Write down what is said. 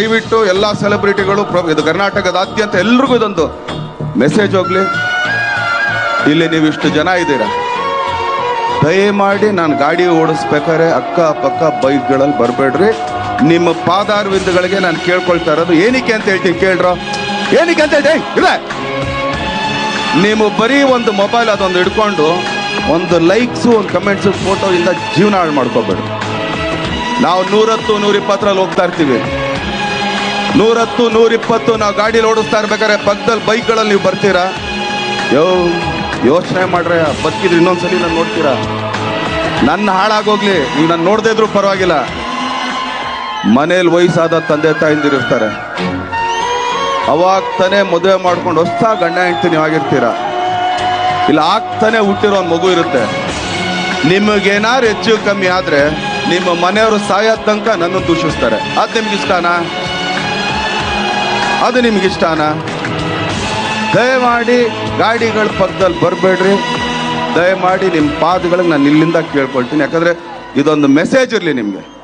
ದಯವಿಟ್ಟು ಎಲ್ಲ ಸೆಲೆಬ್ರಿಟಿಗಳು ಇದು ಕರ್ನಾಟಕದಾದ್ಯಂತ ಎಲ್ರಿಗೂ ಇದೊಂದು ಮೆಸೇಜ್ ಹೋಗ್ಲಿ. ಇಲ್ಲಿ ನೀವು ಇಷ್ಟು ಜನ ಇದ್ದೀರಾ? ದಯಮಾಡಿ ನಾನು ಗಾಡಿ ಓಡಿಸ್ಬೇಕಾದ್ರೆ ಅಕ್ಕ ಪಕ್ಕ ಬೈಕ್ಗಳಲ್ಲಿ ಬರಬೇಡ್ರಿ. ನಿಮ್ಮ ಪಾದಾರ್ವಿಂದಗಳಿಗೆ ನಾನು ಕೇಳ್ಕೊಳ್ತಾ ಇರೋದು ಏನಕ್ಕೆ ಅಂತ ಹೇಳ್ತೀನಿ ಕೇಳ್ರೋ? ಏನಕ್ಕೆ ಅಂತ ಹೇಳಿ ಇಲ್ಲ. ನೀವು ಬರೀ ಒಂದು ಮೊಬೈಲ್ ಅದೊಂದು ಹಿಡ್ಕೊಂಡು ಒಂದು ಲೈಕ್ಸು, ಒಂದು ಕಮೆಂಟ್ಸು, ಫೋಟೋ ಇಂದ ಜೀವನ ಹಾಳು ಮಾಡ್ಕೋಬೇಡ್ರಿ. ನಾವು ನೂರತ್ತು ನೂರಿಪ್ಪತ್ತರಲ್ಲಿ ಹೋಗ್ತಾ ಇರ್ತೀವಿ. ನೂರತ್ತು, ನೂರಿಪ್ಪತ್ತು ನಾವು ಗಾಡೀಲಿ ಓಡಿಸ್ತಾ ಇರ್ಬೇಕಾದ್ರೆ ಪಕ್ಕದಲ್ಲಿ ಬೈಕ್ಗಳಲ್ಲಿ ನೀವು ಬರ್ತೀರಾ? ಯೋ, ಯೋಚನೆ ಮಾಡ್ರೆ ಬದುಕಿದ್ರೆ ಇನ್ನೊಂದ್ಸಲಿ ನಾನು ನೋಡ್ತೀರಾ? ನನ್ನ ಹಾಳಾಗೋಗ್ಲಿ, ನೀವು ನಾನು ನೋಡದೇ ಇದ್ರು ಪರವಾಗಿಲ್ಲ. ಮನೇಲಿ ವಯಸ್ಸಾದ ತಂದೆ ತಾಯಿಂದಿರಿರ್ತಾರೆ ಅವಾಗ ತಾನೇ ಮದುವೆ ಮಾಡ್ಕೊಂಡು ಹೊಸ ಗಂಡ ಹೆಂಡ್ತಿ ನೀವು ಆಗಿರ್ತೀರಾ? ಇಲ್ಲ ಆಗ್ತಾನೆ ಹುಟ್ಟಿರೋ ಮಗು ಇರುತ್ತೆ. ನಿಮಗೇನಾರು ಹೆಚ್ಚು ಕಮ್ಮಿ ಆದರೆ ನಿಮ್ಮ ಮನೆಯವರು ಸಾಯೋ ತನಕ ನನ್ನನ್ನು ದೂಷಿಸ್ತಾರೆ. ಅದು ನಿಮ್ಗೆ ಇಷ್ಟನಾ ಅದು ನಿಮ್ಗೆ ಇಷ್ಟಾನ? ದಯಮಾಡಿ ಗಾಡಿಗಳ ಪಕ್ಕದಲ್ಲಿ ಬರಬೇಡ್ರಿ. ದಯಮಾಡಿ ನಿಮ್ಮ ಪಾದಗಳಿಗೆ ನಾನು ಇಲ್ಲಿಂದ ಕೇಳ್ಕೊಳ್ತೀನಿ. ಯಾಕಂದರೆ ಇದೊಂದು ಮೆಸೇಜ್ ಇರಲಿ ನಿಮಗೆ.